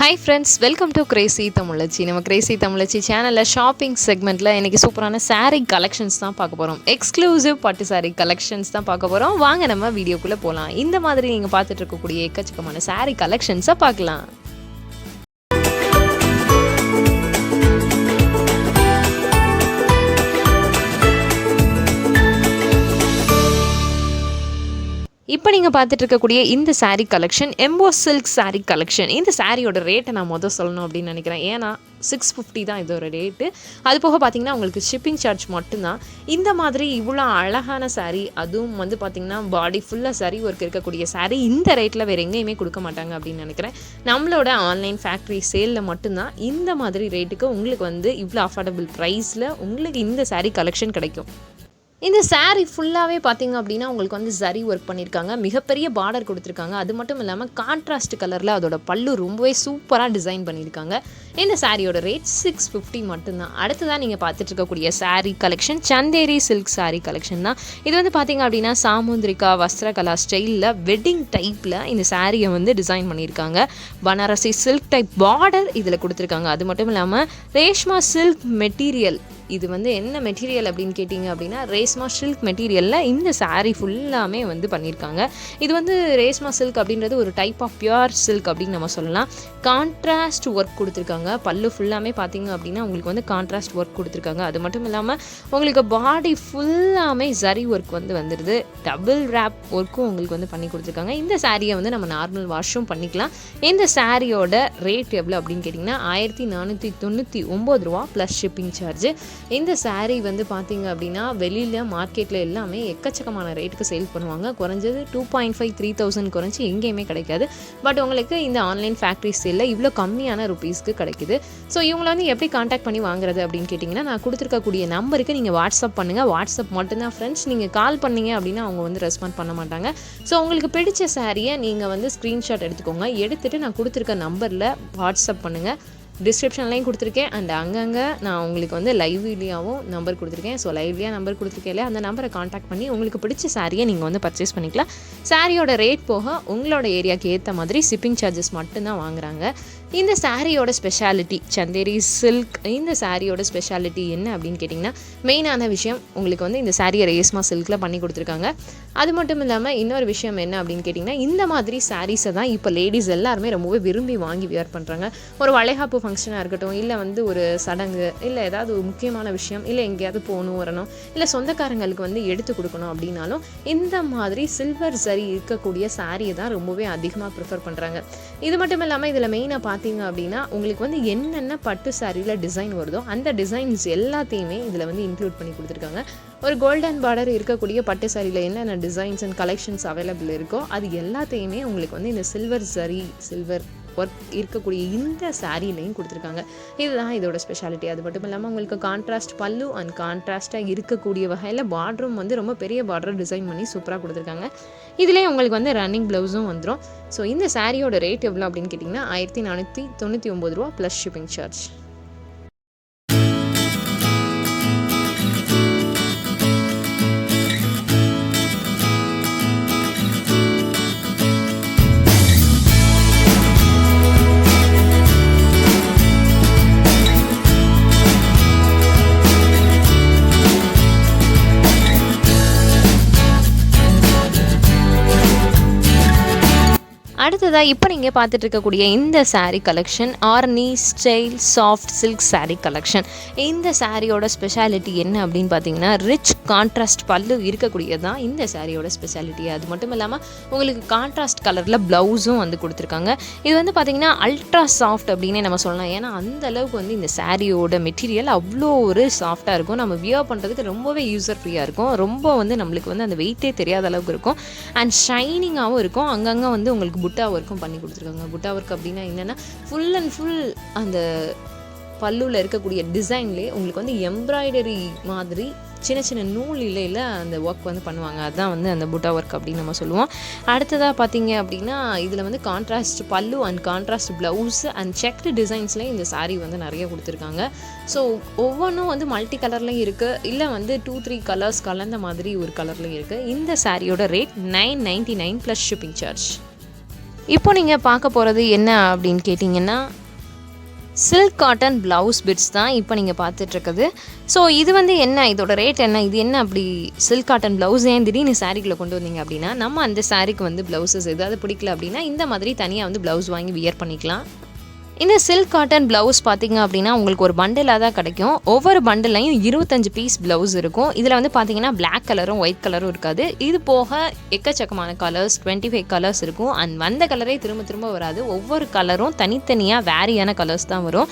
Hi friends welcome to crazy தமிழச்சி நம்ம Crazy தமிழச்சி சேனலில் shopping செக்மெண்ட்டில் இன்றைக்கி சூப்பரான சாரீ கலெக்ஷன்ஸ் தான் பார்க்க போகிறோம் எக்ஸ்க்ளூசிவ் பட்டு சாரீ கலெக்ஷன்ஸ் தான் பார்க்க போகிறோம் வாங்க நம்ம வீடியோக்குள்ளே போகலாம் இந்த மாதிரி நீங்கள் பார்த்துட்டு இருக்கக்கூடிய எக்கச்சக்கமான சாரீ கலெக்ஷன்ஸை பார்க்கலாம். இப்போ நீங்கள் பார்த்துட்டு இருக்கக்கூடிய இந்த சாரீ கலெக்ஷன் எம்போ சில்க் சாரீ கலெக்ஷன் இந்த சாரியோட ரேட்டை நான் மொதல் சொல்லணும் அப்படின்னு நினைக்கிறேன். ஏன்னா சிக்ஸ் ஃபிஃப்டி தான் இதோட ரேட்டு அது போக பார்த்தீங்கன்னா உங்களுக்கு ஷிப்பிங் சார்ஜ் மட்டும்தான். இந்த மாதிரி இவ்வளோ அழகான சாரீ அதுவும் வந்து பார்த்திங்கன்னா பாடி ஃபுல்லாக சாரீ ஒர்க் இருக்கக்கூடிய சாரீ இந்த ரேட்டில் வேறு எங்கேயுமே கொடுக்க மாட்டாங்க அப்படின்னு நினைக்கிறேன். நம்மளோட ஆன்லைன் ஃபேக்ட்ரி சேலில் மட்டும்தான் இந்த மாதிரி ரேட்டுக்கு உங்களுக்கு வந்து இவ்வளோ அஃபோர்டபுள் ப்ரைஸில் உங்களுக்கு இந்த சாரீ கலெக்ஷன் கிடைக்கும். இந்த சாரீ ஃபுல்லாகவே பார்த்தீங்க அப்படின்னா உங்களுக்கு வந்து சரி ஒர்க் பண்ணியிருக்காங்க மிகப்பெரிய பார்டர் கொடுத்துருக்காங்க. அது மட்டும் இல்லாமல் கான்ட்ராஸ்ட் கலரில் அதோட பல்லு ரொம்பவே சூப்பராக டிசைன் பண்ணியிருக்காங்க இந்த சாரியோட ரேட் சிக்ஸ் ஃபிஃப்டி மட்டும்தான். அடுத்ததான் நீங்கள் பார்த்துட்டு இருக்கக்கூடிய sari collection Chanderi silk sari collection தான். இது வந்து பார்த்தீங்க அப்படின்னா சாமுந்திரிகா வஸ்திரகலா ஸ்டைலில் வெட்டிங் டைப்பில் இந்த சாரியை வந்து டிசைன் பண்ணியிருக்காங்க பனாரசி சில்க் டைப் பார்டர் இதில் கொடுத்துருக்காங்க. அது மட்டும் இல்லாமல் ரேஷ்மா சில்க் மெட்டீரியல் இது வந்து என்ன மெட்டீரியல் அப்படின்னு கேட்டிங்க அப்படின்னா ரேஸ்மா சில்க் மெட்டீரியலில் இந்த சாரீ ஃபுல்லாமே வந்து பண்ணியிருக்காங்க இது வந்து ரேஸ்மா சில்க் அப்படின்றது ஒரு டைப் ஆஃப் பியூர் சில்க் அப்படின்னு நம்ம சொல்லலாம். கான்ட்ராஸ்ட் ஒர்க் கொடுத்துருக்காங்க. பல்லு ஃபுல்லாமே பார்த்தீங்க அப்படின்னா உங்களுக்கு வந்து கான்ட்ராஸ்ட் ஒர்க் கொடுத்துருக்காங்க. அது மட்டும் இல்லாமல் உங்களுக்கு பாடி ஃபுல்லாமே ஜரி ஒர்க் வந்து வந்துடுது டபுள் ரேப் ஒர்க்கும் உங்களுக்கு வந்து பண்ணி கொடுத்துருக்காங்க. இந்த சாரியை வந்து நம்ம நார்மல் வாஷும் பண்ணிக்கலாம். இந்த சாரியோட ரேட் எவ்வளோ அப்படின்னு கேட்டிங்கன்னா ஆயிரத்தி நானூற்றி தொண்ணூற்றி ஒம்பது ரூபா ப்ளஸ் ஷிப்பிங் சார்ஜ் இந்த சாரீ வந்து பார்த்தீங்க அப்படின்னா வெளியில் மார்க்கெட்டில் எல்லாமே எக்கச்சக்கமான ரேட்டுக்கு சேல் பண்ணுவாங்க. குறைஞ்சது two point five three thousand குறைஞ்சி எங்கேயுமே கிடைக்காது. பட் உங்களுக்கு இந்த ஆன்லைன் ஃபேக்ட்ரி சேலில் இவ்வளோ கம்மியான ருபீஸ்க்கு கிடைக்குது. ஸோ இவங்களை வந்து எப்படி காண்டாக்ட் பண்ணி வாங்குறது அப்படின்னு கேட்டிங்கன்னா நான் கொடுத்துருக்கக்கூடிய நம்பருக்கு நீங்கள் வாட்ஸ்அப் பண்ணுங்கள் வாட்ஸ்அப் மட்டும்தான் ஃப்ரெண்ட்ஸ் நீங்கள் கால் பண்ணீங்க அப்படின்னா அவங்க வந்து ரெஸ்பாண்ட் பண்ண மாட்டாங்க. ஸோ உங்களுக்கு பிடிச்ச சாரியை நீங்கள் வந்து ஸ்க்ரீன்ஷாட் எடுத்துக்கோங்க. எடுத்துகிட்டு நான் கொடுத்துருக்க நம்பரில் வாட்ஸ்அப் பண்ணுங்கள் டிஸ்கிரிப்ஷன்லையும் கொடுத்துருக்கேன். அண்ட் அங்கங்கே நான் உங்களுக்கு வந்து லைவ் வீடியோவும் நம்பர் கொடுத்துருக்கேன். ஸோ லைவ்லியாக நம்பர் கொடுத்துருக்கேன் இல்லையா? அந்த நம்பரை காண்டாக்ட் பண்ணி உங்களுக்கு பிடிச்ச சாரியை நீங்கள் வந்து பர்ச்சேஸ் பண்ணிக்கலாம். சாரியோட ரேட் போக உங்களோட ஏரியாவுக்கு ஏற்ற மாதிரி ஷிப்பிங் சார்ஜஸ் மட்டும்தான் வாங்குறாங்க. இந்த சாரியோட ஸ்பெஷாலிட்டி சந்தேரி சில்க் இந்த சாரியோட ஸ்பெஷாலிட்டி என்ன அப்படின்னு கேட்டிங்கன்னா மெயினான விஷயம் உங்களுக்கு வந்து இந்த சாரியை ரேஸ்மா சில்கில் பண்ணி கொடுத்துருக்காங்க. அது மட்டும் இல்லாமல் இன்னொரு விஷயம் என்ன அப்படின்னு கேட்டிங்கன்னா இந்த மாதிரி சாரீஸை தான் இப்போ லேடிஸ் எல்லாருமே ரொம்பவே விரும்பி வாங்கி வியர் பண்ணுறாங்க ஒரு வளைகாப்பு ஃபங்க்ஷனாக இருக்கட்டும் இல்லை வந்து ஒரு சடங்கு இல்லை ஏதாவது ஒரு முக்கியமான விஷயம் இல்லை எங்கேயாவது போகணும் வரணும் இல்லை சொந்தக்காரங்களுக்கு வந்து எடுத்து கொடுக்கணும் அப்படின்னாலும் இந்த மாதிரி சில்வர் சரி இருக்கக்கூடிய சாரியை தான் ரொம்பவே அதிகமாக ப்ரிஃபர் பண்ணுறாங்க இது மட்டும் இல்லாமல் இதில் மெயினாக பார்த்தீங்க அப்படின்னா உங்களுக்கு வந்து என்னென்ன பட்டு சாரியில் டிசைன் வருதோ அந்த டிசைன்ஸ் எல்லாத்தையுமே இதில் வந்து இன்க்ளூட் பண்ணி கொடுத்துருக்காங்க. ஒரு கோல்டன் பார்டர் இருக்கக்கூடிய பட்டு சாரியில் என்னென்ன டிசைன்ஸ் அண்ட் கலெக்ஷன்ஸ் அவைலபிள் இருக்கோ அது எல்லாத்தையுமே உங்களுக்கு வந்து இந்த சில்வர் சரி சில்வர் ஒர்க் இருக்கக்கூடிய இந்த சாரீலையும் கொடுத்துருக்காங்க. இதுதான் இதோட ஸ்பெஷாலிட்டி அது மட்டும் இல்லாமல் உங்களுக்கு கான்ட்ராஸ்ட் பல்லு அண்ட் கான்ட்ராஸ்ட்டாக இருக்கக்கூடிய வகையில் பார்டரும் வந்து ரொம்ப பெரிய பார்டர் டிசைன் பண்ணி சூப்பராக கொடுத்துருக்காங்க. இதுலேயே உங்களுக்கு வந்து ரன்னிங் ப்ளவுஸும் வந்துடும் ஸோ இந்த சாரியோட ரேட் எவ்வளோ அப்படின்னு கேட்டிங்கன்னா ஆயிரத்தி நானூற்றி தொண்ணூற்றி ஒம்பது ரூபா ப்ளஸ் ஷிப்பிங் சார்ஜ் அடுத்ததாக இப்போ நீங்கள் பார்த்துட்டு இருக்கக்கூடிய இந்த sari collection Arni style soft silk sari collection இந்த சாரியோட ஸ்பெஷாலிட்டி என்ன அப்படின்னு பார்த்தீங்கன்னா ரிச் கான்ட்ராஸ்ட் பல்லு இருக்கக்கூடியது தான் இந்த சாரியோட ஸ்பெஷாலிட்டி அது மட்டும் இல்லாமல் உங்களுக்கு கான்ட்ராஸ்ட் கலரில் ப்ளவுஸும் வந்து கொடுத்துருக்காங்க. இது வந்து பார்த்திங்கன்னா அல்ட்ரா சாஃப்ட் அப்படின்னே நம்ம சொல்லலாம். ஏன்னா அந்த அளவுக்கு வந்து இந்த சாரியோட மெட்டீரியல் அவ்வளோ ஒரு சாஃப்டாக இருக்கும். நம்ம வியர் பண்ணுறதுக்கு ரொம்பவே யூசர் ஃப்ரீயாக இருக்கும். ரொம்ப வந்து நம்மளுக்கு வந்து அந்த வெயிட்டே தெரியாத அளவுக்கு இருக்கும். அண்ட் ஷைனிங்காகவும் இருக்கும். அங்கங்கே வந்து உங்களுக்கு புட்டா ஒர்க்கும் பண்ணி கொடுத்துருக்காங்க. புட்டா ஒர்க் அப்படின்னா என்னென்னா ஃபுல் அண்ட் ஃபுல் அந்த பல்லுவில் இருக்கக்கூடிய டிசைன்லேயே உங்களுக்கு வந்து எம்ப்ராய்டரி மாதிரி சின்ன சின்ன நூல் இலையில் அந்த ஒர்க் வந்து பண்ணுவாங்க. அதுதான் வந்து அந்த புட்டா ஒர்க் அப்படின்னு நம்ம சொல்லுவோம். அடுத்ததாக பார்த்தீங்க அப்படின்னா இதில் வந்து கான்ட்ராஸ்ட் பல்லு and contrast blouse and checked டிசைன்ஸ்லேயும் இந்த சாரீ வந்து நிறைய கொடுத்துருக்காங்க. ஸோ ஒவ்வொன்றும் வந்து மல்டி கலர்லையும் இருக்குது இல்லை வந்து டூ த்ரீ கலர்ஸ் கலந்த மாதிரி ஒரு கலர்லையும் இருக்குது இந்த சாரியோட rate nine ninety nine plus shipping charge இப்போ நீங்கள் பார்க்க போகிறது என்ன அப்படின்னு கேட்டிங்கன்னா சில்க் காட்டன் ப்ளவுஸ் பிட்ஸ் தான் இப்போ நீங்கள் பார்த்துட்ருக்குது ஸோ இது வந்து என்ன? இதோட ரேட் என்ன? இது என்ன அப்படி சில்க் காட்டன் ப்ளவுஸ் ஏன் திடீர்னு சாரீக்குள்ளே கொண்டு வந்தீங்க அப்படின்னா நம்ம அந்த சாரீக்கு வந்து ப்ளவுஸஸ் எதாவது பிடிக்கல அப்படின்னா இந்த மாதிரி தனியாக வந்து ப்ளவுஸ் வாங்கி வியர் பண்ணிக்கலாம். இந்த சில்க் காட்டன் ப்ளவுஸ் பார்த்தீங்க அப்படின்னா உங்களுக்கு ஒரு பண்டிலாக தான் கிடைக்கும். ஒவ்வொரு பண்டிலையும் இருபத்தஞ்சு பீஸ் ப்ளவுஸ் இருக்கும். இதில் வந்து பார்த்தீங்கன்னா பிளாக் கலரும் ஒயிட் கலரும் இருக்காது. இது போக எக்கச்சக்கமான கலர்ஸ் டுவெண்ட்டி ஃபைவ் கலர்ஸ் இருக்கும். அண்ட் வந்த கலரே திரும்ப திரும்ப வராது. ஒவ்வொரு கலரும் தனித்தனியாக வேரியான கலர்ஸ் தான் வரும்.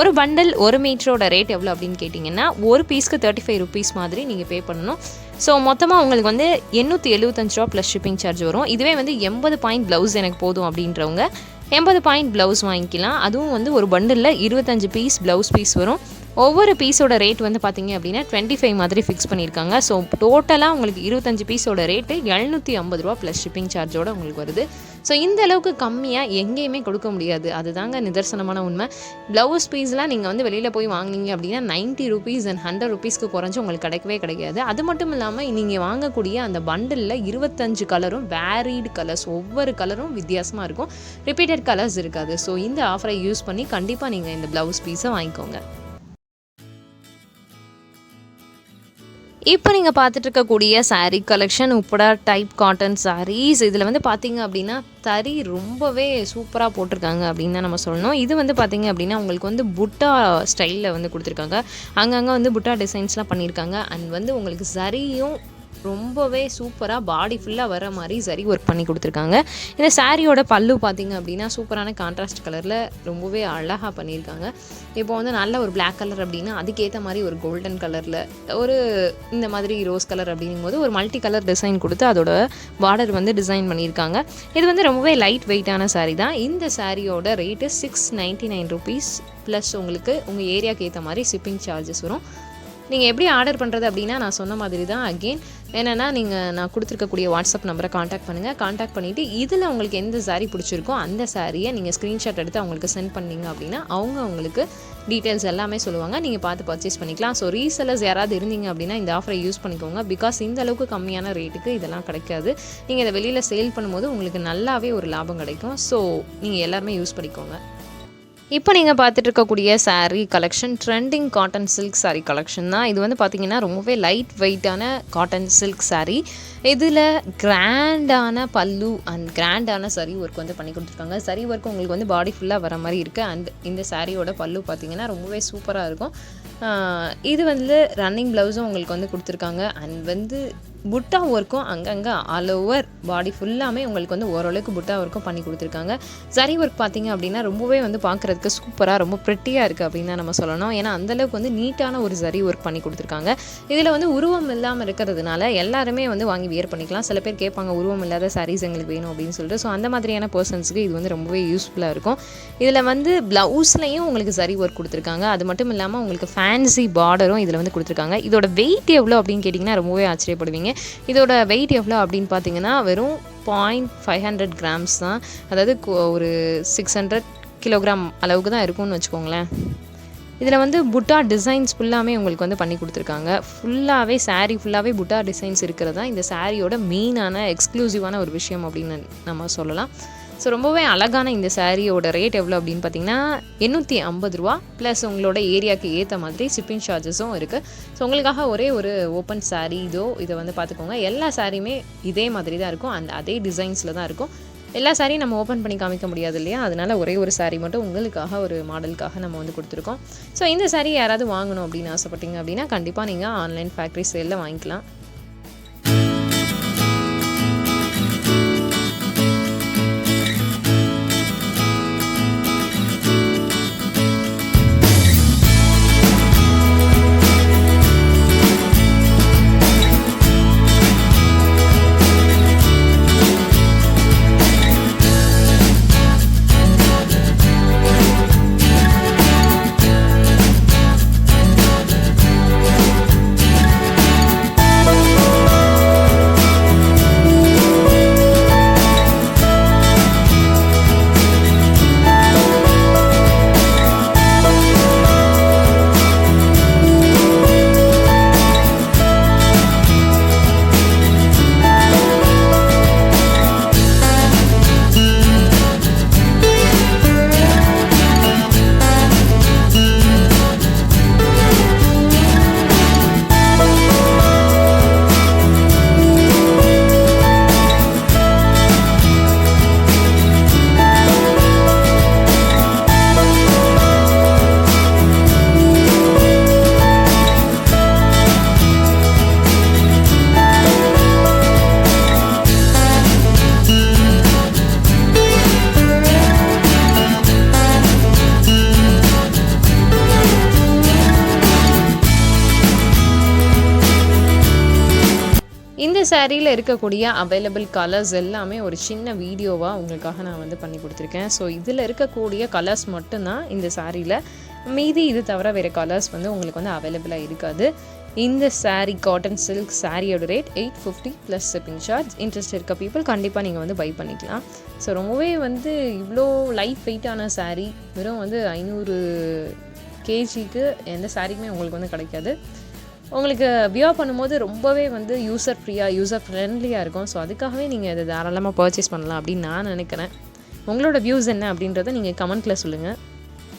ஒரு பண்டில் ஒரு மீட்டரோட ரேட் எவ்வளோ அப்படின்னு கேட்டிங்கன்னா ஒரு பீஸ்க்கு தேர்ட்டி ஃபைவ் ருபீஸ் மாதிரி நீங்கள் பே பண்ணணும். ஸோ மொத்தமாக உங்களுக்கு வந்து எண்ணூற்றி எழுபத்தஞ்சு ரூபா ப்ளஸ் ஷிப்பிங் சார்ஜ் வரும். இதுவே வந்து எண்பது பாயிண்ட் ப்ளவுஸ் எனக்கு போதும் அப்படின்றவங்க எண்பது பாயிண்ட் ப்ளவுஸ் வாங்கிக்கலாம். அதுவும் வந்து ஒரு பண்டிலில் இருபத்தஞ்சு பீஸ் ப்ளவுஸ் பீஸ் வரும். ஒவ்வொரு பீஸோட ரேட் வந்து பார்த்தீங்க அப்படின்னா டுவெண்ட்டி ஃபைவ் மாதிரி ஃபிக்ஸ் பண்ணியிருக்காங்க. ஸோ டோட்டலாக உங்களுக்கு இருபத்தஞ்சு பீஸோட ரேட்டு எழுநூற்றி ஐம்பது ரூபா ப்ளஸ் ஷிப்பிங் சார்ஜோட உங்களுக்கு வருது. ஸோ இந்த அளவுக்கு கம்மியாக எங்கேயுமே கொடுக்க முடியாது. அதுதாங்க நிதர்சனமான உண்மை. ப்ளவுஸ் பீஸ்லாம் நீங்கள் வந்து வெளியில் போய் வாங்கினீங்க அப்படின்னா நைன்ட்டி ருபீஸ் அண்ட் ஹண்ட்ரட் ருபீஸ்க்கு குறைஞ்சி உங்களுக்கு கிடைக்கவே கிடைக்காது. அது மட்டும் இல்லாமல் நீங்கள் வாங்கக்கூடிய அந்த பண்டிலில் இருபத்தஞ்சு கலரும் வேரீடு கலர்ஸ் ஒவ்வொரு கலரும் வித்தியாசமாக இருக்கும். ரிப்பீட்டட் கலர்ஸ் இருக்காது. ஸோ இந்த ஆஃபரை யூஸ் பண்ணி கண்டிப்பாக நீங்கள் இந்த ப்ளவுஸ் பீஸை வாங்கிக்கோங்க. இப்போ நீங்கள் பார்த்துட்டு இருக்கக்கூடிய sari collection Uppada type cotton saris இதில் வந்து பார்த்தீங்க அப்படின்னா தறி ரொம்பவே சூப்பராக போட்டிருக்காங்க அப்படின்னு தான் நம்ம சொல்லணும். இது வந்து பார்த்தீங்க அப்படின்னா உங்களுக்கு வந்து புட்டா ஸ்டைலில் வந்து கொடுத்துருக்காங்க. அங்கங்கே வந்து புட்டா டிசைன்ஸ்லாம் பண்ணியிருக்காங்க. அண்ட் வந்து உங்களுக்கு சரியும் ரொம்பவே சூப்பராக பாடி ஃபுல்லாக வர மாதிரி சரி ஒர்க் பண்ணி கொடுத்துருக்காங்க. இந்த சாரியோட பல்லு பார்த்தீங்க அப்படின்னா சூப்பரான கான்ட்ராஸ்ட் கலரில் ரொம்பவே அழகாக பண்ணியிருக்காங்க. இப்போ வந்து நல்ல ஒரு பிளாக் கலர் அப்படின்னா அதுக்கேற்ற மாதிரி ஒரு கோல்டன் கலரில் ஒரு இந்த மாதிரி ரோஸ் கலர் அப்படிங்கும்போது ஒரு மல்டி கலர் டிசைன் கொடுத்து அதோட பார்டர் வந்து டிசைன் பண்ணியிருக்காங்க. இது வந்து ரொம்பவே லைட் வெயிட்டான saree தான். இந்த சாரியோட rate six ninety nine rupees plus உங்களுக்கு உங்கள் ஏரியாவுக்கு ஏற்ற மாதிரி ஷிப்பிங் சார்ஜஸ் வரும். நீங்கள் எப்படி ஆர்டர் பண்ணுறது அப்படின்னா நான் சொன்ன மாதிரி தான் அகெயின் என்னென்னா நீங்கள் நான் கொடுத்துருக்கக்கூடிய வாட்ஸ்அப் நம்பரை காண்டாக்ட் பண்ணுங்கள் காண்டாக்ட் பண்ணிவிட்டு இதில் உங்களுக்கு எந்த சாரீ பிடிச்சிருக்கோ அந்த சாரியை நீங்கள் ஸ்க்ரீன்ஷாட் எடுத்து அவங்களுக்கு சென்ட் பண்ணீங்க அப்படின்னா அவங்க உங்களுக்கு டீட்டெயில்ஸ் எல்லாமே சொல்லுவாங்க. நீங்கள் பார்த்து பர்ச்சேஸ் பண்ணிக்கலாம். ஸோ ரீசெல்லர்ஸ் யாராவது இருந்தீங்க அப்படின்னா இந்த ஆஃபரை யூஸ் பண்ணிக்கோங்க. பிகாஸ் இந்த அளவுக்கு கம்மியான ரேட்டுக்கு இதெல்லாம் கிடைக்காது. நீங்கள் இதை வெளியில் சேல் பண்ணும்போது உங்களுக்கு நல்லாவே ஒரு லாபம் கிடைக்கும். ஸோ நீங்கள் எல்லாருமே யூஸ் பண்ணிக்கோங்க. இப்போ நீங்கள் பார்த்துட்டு இருக்கக்கூடிய sari collection trending cotton silk sari collection தான். இது வந்து பார்த்தீங்கன்னா ரொம்பவே லைட் வெயிட்டான காட்டன் சில்க் சாரீ இதில் கிராண்டான பல்லு அண்ட் கிராண்டான சரி ஒர்க் வந்து பண்ணி கொடுத்துருக்காங்க. சரி ஒர்க் உங்களுக்கு வந்து பாடி ஃபுல்லாக வர மாதிரி இருக்குது அண்ட் இந்த சாரியோட பல்லு பார்த்தீங்கன்னா ரொம்பவே சூப்பராக இருக்கும். இது வந்து ரன்னிங் ப்ளவுஸும் உங்களுக்கு வந்து கொடுத்துருக்காங்க. அண்ட் வந்து புட்டா ஒர்க்கும் அங்கங்கே ஆல் ஓவர் பாடி ஃபுல்லாமே உங்களுக்கு வந்து ஓரளவுக்கு புட்டா ஒர்க்கும் பண்ணி கொடுத்துருக்காங்க. சரி ஒர்க் பார்த்தீங்க அப்படின்னா ரொம்பவே வந்து பார்க்குறதுக்கு சூப்பராக ரொம்ப ப்ரெட்டியாக இருக்குது அப்படின்னு தான் நம்ம சொல்லணும். ஏன்னா அந்தளவுக்கு வந்து நீட்டான ஒரு சரி ஒர்க் பண்ணி கொடுத்துருக்காங்க. இதில் வந்து உருவம் இல்லாமல் இருக்கிறதுனால எல்லாருமே வந்து வாங்கி வியர் பண்ணிக்கலாம். சில பேர் கேட்பாங்க உருவம் இல்லாத சாரீஸ் எங்களுக்கு வேணும் அப்படின்னு சொல்லிட்டு. ஸோ அந்த மாதிரியான பர்சன்ஸுக்கு இது வந்து ரொம்பவே யூஸ்ஃபுல்லாக இருக்கும். இதில் வந்து ப்ளவுஸ்லையும் உங்களுக்கு சரி ஒர்க் கொடுத்துருக்காங்க. அது மட்டும் இல்லாமல் உங்களுக்கு ஃபேன்சி பார்டரும் இதில் வந்து கொடுத்துருக்காங்க. இதோட வெயிட் எவ்வளோ அப்படின்னு கேட்டிங்கன்னா ரொம்பவே ஆச்சரியப்படுவீங்க. இதோட வெயிட் எவ்வளோ அப்படின்னு பார்த்தீங்கன்னா வெறும் பாயிண்ட் ஃபைவ் ஹண்ட்ரட் கிராம்ஸ் தான். அதாவது ஒரு சிக்ஸ் ஹண்ட்ரட் கிலோகிராம் அளவுக்கு தான் இருக்கும்னு வச்சுக்கோங்களேன். இதில் வந்து புட்டா டிசைன்ஸ் ஃபுல்லாமே உங்களுக்கு வந்து பண்ணி கொடுத்துருக்காங்க. ஃபுல்லாகவே சாரீ ஃபுல்லாகவே புட்டா டிசைன்ஸ் இருக்கிறது தான் இந்த சாரியோட மெயினான எக்ஸ்க்ளூசிவான ஒரு விஷயம் அப்படின்னு நம்ம சொல்லலாம். ஸோ ரொம்பவே அழகான இந்த சாரியோட ரேட் எவ்வளோ அப்படின்னு பார்த்தீங்கன்னா எண்ணூற்றி ஐம்பது ரூபா. ப்ளஸ் உங்களோட ஏரியாவுக்கு ஏற்ற மாதிரி ஷிப்பிங் சார்ஜஸும் இருக்குது ஸோ உங்களுக்காக ஒரே ஒரு ஓப்பன் saree இதோ இதை வந்து பார்த்துக்கோங்க. எல்லா சாரியுமே இதே மாதிரி தான் இருக்கும். அந்த அதே டிசைன்ஸில் தான் இருக்கும். எல்லா சாரியும் நம்ம ஓப்பன் பண்ணி காமிக்க முடியாது இல்லையா? அதனால ஒரே ஒரு saree மட்டும் உங்களுக்காக ஒரு மாடலுக்காக நம்ம வந்து கொடுத்துருக்கோம். ஸோ இந்த saree யாராவது வாங்கணும் அப்படின்னு ஆசைப்பட்டீங்க அப்படின்னா கண்டிப்பாக நீங்கள் ஆன்லைன் ஃபேக்ட்ரி சேலில் வாங்கிக்கலாம். சாரியில் இருக்கக்கூடிய அவைலபிள் கலர்ஸ் எல்லாமே ஒரு சின்ன வீடியோவாக உங்களுக்காக நான் வந்து பண்ணி கொடுத்துருக்கேன். ஸோ இதில் இருக்கக்கூடிய கலர்ஸ் மட்டும்தான் இந்த சாரியில். மீதி இது தவிர வேறு கலர்ஸ் வந்து உங்களுக்கு வந்து அவைலபிளாக இருக்காது. இந்த saree காட்டன் சில்க் சாரியோட rate eight fifty plus shipping charge interest இருக்க பீப்புள் கண்டிப்பாக நீங்கள் வந்து பை பண்ணிக்கலாம். ஸோ ரொம்பவே வந்து இவ்வளோ லைட் வெயிட்டான saree வெறும் வந்து ஐநூறு கேஜிக்கு எந்த சாரிக்குமே உங்களுக்கு வந்து கிடைக்காது. உங்களுக்கு வியர் பண்ணும்போது ரொம்பவே வந்து யூசர் ஃப்ரீயாக யூசர் ஃப்ரெண்ட்லியாக இருக்கும். ஸோ அதுக்காகவே நீங்கள் இதை தாராளமாக பர்ச்சேஸ் பண்ணலாம் அப்படின்னு நான் நினைக்கிறேன். உங்களோட வியூஸ் என்ன அப்படின்றத நீங்கள் கமெண்ட்டில் சொல்லுங்கள்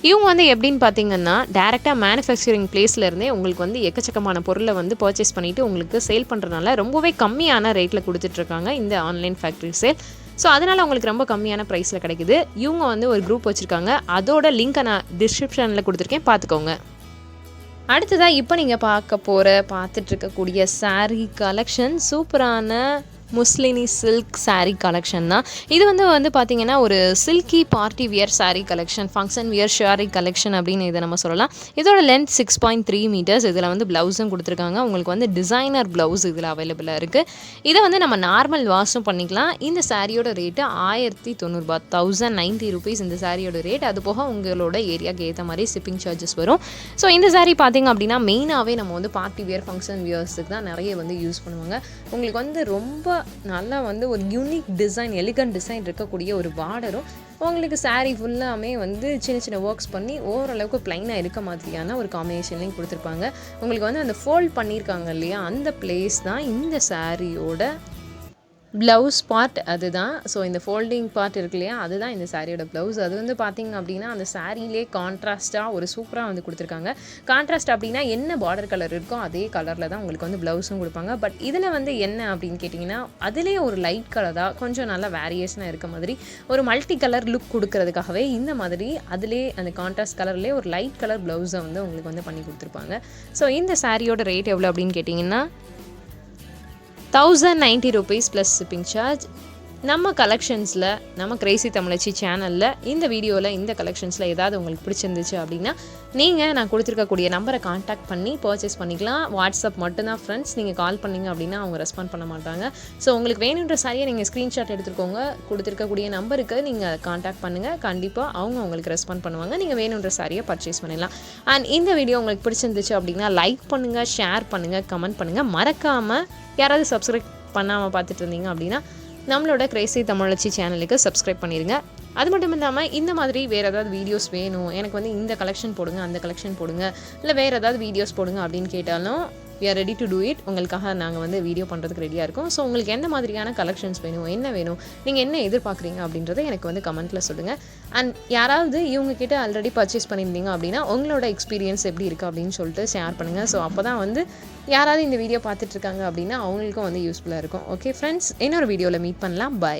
இவங்க வந்து எப்படின்னு பார்த்தீங்கன்னா டேரெக்டாக மேனுஃபேக்சரிங் இருந்தே உங்களுக்கு வந்து எக்கச்சக்கமான பொருளை வந்து பர்ச்சேஸ் பண்ணிவிட்டு உங்களுக்கு சேல் பண்ணுறதுனால ரொம்பவே கம்மியான ரேட்டில் கொடுத்துட்ருக்காங்க இந்த ஆன்லைன் ஃபேக்ட்ரி சேல் ஸோ அதனால் உங்களுக்கு ரொம்ப கம்மியான ப்ரைஸில் கிடைக்குது. இவங்க வந்து ஒரு குரூப் வச்சுருக்காங்க. அதோட லிங்க்கை நான் டிஸ்கிரிப்ஷனில் கொடுத்துருக்கேன். பார்த்துக்கோங்க அடுத்ததாக இப்போ நீங்கள் பார்க்க போகிற பார்த்துட்ருக்கக்கூடிய சாரீ கலெக்ஷன் சூப்பரான முஸ்லினி சில்க் சாரீ கலெக்ஷன் தான். இது வந்து வந்து பார்த்திங்கன்னா ஒரு silky party wear sari collection function wear sari collection அப்படின்னு இதை நம்ம சொல்லலாம். இதோட length six point three metres இதில் வந்து ப்ளவுஸும் கொடுத்துருக்காங்க. உங்களுக்கு வந்து டிசைனர் ப்ளவுஸ் இதில் அவைலபிளாக இருக்குது இதை வந்து நம்ம நார்மல் வாஷும் பண்ணிக்கலாம். இந்த சாரியோட ரேட்டு ஆயிரத்தி தொண்ணூறுபா தௌசண்ட் நைன்ட்டி ருபீஸ் இந்த சாரியோட ரேட் அது போக உங்களோட ஏரியாவுக்கு ஏற்ற மாதிரி ஷிப்பிங் சார்ஜஸ் வரும். ஸோ இந்த சாரீ பார்த்தீங்க அப்படின்னா மெயினாகவே நம்ம வந்து பார்ட்டி வியர் ஃபங்க்ஷன் வியர்ஸுக்கு தான் நிறைய வந்து யூஸ் பண்ணுவாங்க. உங்களுக்கு வந்து ரொம்ப நல்லா வந்து ஒரு யூனிக் டிசைன் எலிகண்ட் டிசைன் இருக்கக்கூடிய ஒரு பார்டரும் உங்களுக்கு சாரீ ஃபுல்லாமே வந்து சின்ன சின்ன ஒர்க்ஸ் பண்ணி ஓரளவுக்கு ப்ளைனாக இருக்க மாதிரியான ஒரு காம்பினேஷன்லையும் கொடுத்துருப்பாங்க. உங்களுக்கு வந்து அந்த ஃபோல்ட் பண்ணியிருக்காங்க இல்லையா அந்த பிளேஸ் தான் இந்த சாரியோட ப்ளவுஸ் பார்ட் அதுதான். ஸோ இந்த ஃபோல்டிங் பார்ட் இருக்கு இல்லையா அதுதான் இந்த சாரியோட ப்ளவுஸ் அது வந்து பார்த்திங்க அப்படின்னா அந்த சாரியிலே கான்ட்ராஸ்ட்டாக ஒரு சூப்பராக வந்து கொடுத்துருக்காங்க. கான்ட்ராஸ்ட் அப்படின்னா என்ன பார்டர் கலர் இருக்கோ அதே கலரில் தான் உங்களுக்கு வந்து ப்ளவுஸும் கொடுப்பாங்க. பட் இதில் வந்து என்ன அப்படின்னு கேட்டிங்கன்னா அதிலே ஒரு லைட் கலராக கொஞ்சம் நல்லா வேரியேஷனாக இருக்க மாதிரி. ஒரு மல்டி கலர் லுக் கொடுக்கறதுக்காகவே இந்த மாதிரி அதிலே அந்த கான்ட்ராஸ்ட் கலர்லேயே ஒரு லைட் கலர் ப்ளவுஸை வந்து உங்களுக்கு வந்து பண்ணி கொடுத்துருப்பாங்க. ஸோ இந்த சாரியோட ரேட் எவ்வளோ அப்படின்னு கேட்டிங்கன்னா thousand ninety rupees plus shipping charge நம்ம கலெக்ஷன்ஸில் நம்ம கிரேசி தமிழச்சி சேனலில் இந்த வீடியோவில் இந்த கலெக்ஷன்ஸில் ஏதாவது உங்களுக்கு பிடிச்சிருந்துச்சு அப்படின்னா நீங்கள் நான் கொடுத்துருக்கக்கூடிய நம்பரை காண்டாக்ட் பண்ணி பர்ச்சேஸ் பண்ணிக்கலாம். வாட்ஸ்அப் மட்டும்தான் ஃப்ரெண்ட்ஸ் நீங்கள் கால் பண்ணீங்க அப்படின்னா அவங்க ரெஸ்பாண்ட் பண்ண மாட்டாங்க. ஸோ உங்களுக்கு வேணுன்ற சாரியை நீங்கள் ஸ்க்ரீன்ஷாட் எடுத்துக்கோங்க. கொடுத்துருக்கக்கூடிய நம்பருக்கு நீங்கள் காண்டாக்ட் பண்ணுங்கள் கண்டிப்பாக அவங்க உங்களுக்கு ரெஸ்பாண்ட் பண்ணுவாங்க. நீங்கள் வேணுன்ற சாரியை பர்ச்சேஸ் பண்ணிடலாம். அண்ட் இந்த வீடியோ உங்களுக்கு பிடிச்சிருந்துச்சு அப்படின்னா லைக் பண்ணுங்கள் ஷேர் பண்ணுங்கள் கமெண்ட் பண்ணுங்கள் மறக்காமல் யாராவது சப்ஸ்கிரைப் பண்ணாமல் பார்த்துட்டு இருந்தீங்க அப்படின்னா நம்மளோட கிரேசி தமிழச்சி சேனலுக்கு சப்ஸ்கிரைப் பண்ணிடுங்க அது மட்டும் இல்லாமல் இந்த மாதிரி வேறு ஏதாவது வீடியோஸ் வேணும் எனக்கு வந்து இந்த கலெக்ஷன் போடுங்க அந்த கலெக்ஷன் போடுங்க இல்லை வேறு ஏதாவது வீடியோஸ் போடுங்க அப்படின்னு கேட்டாலும் we are ready to do it உங்களுக்காக நாங்கள் வந்து வீடியோ பண்ணுறதுக்கு ரெடியாக இருக்கோம். ஸோ உங்களுக்கு எந்த மாதிரியான கலெக்ஷன்ஸ் வேணும் என்ன வேணும் நீங்கள் என்ன எதிர்பார்க்குறீங்க அப்படின்றத எனக்கு வந்து கமெண்ட்டில் சொல்லுங்கள் அண்ட் யாராவது இவங்கக்கிட்ட ஆல்ரெடி பர்ச்சேஸ் பண்ணியிருந்தீங்க அப்படின்னா உங்களோட எக்ஸ்பீரியன்ஸ் எப்படி இருக்குது அப்படின்னு சொல்லிட்டு ஷேர் பண்ணுங்கள் ஸோ அப்போ தான் வந்து யாராவது இந்த வீடியோ பார்த்துட்ருக்காங்க அப்படின்னா அவங்களுக்கும் வந்து யூஸ்ஃபுல்லாக இருக்கும். ஓகே ஃப்ரெண்ட்ஸ் இன்னொரு வீடியோவில் மீட் பண்ணலாம். பை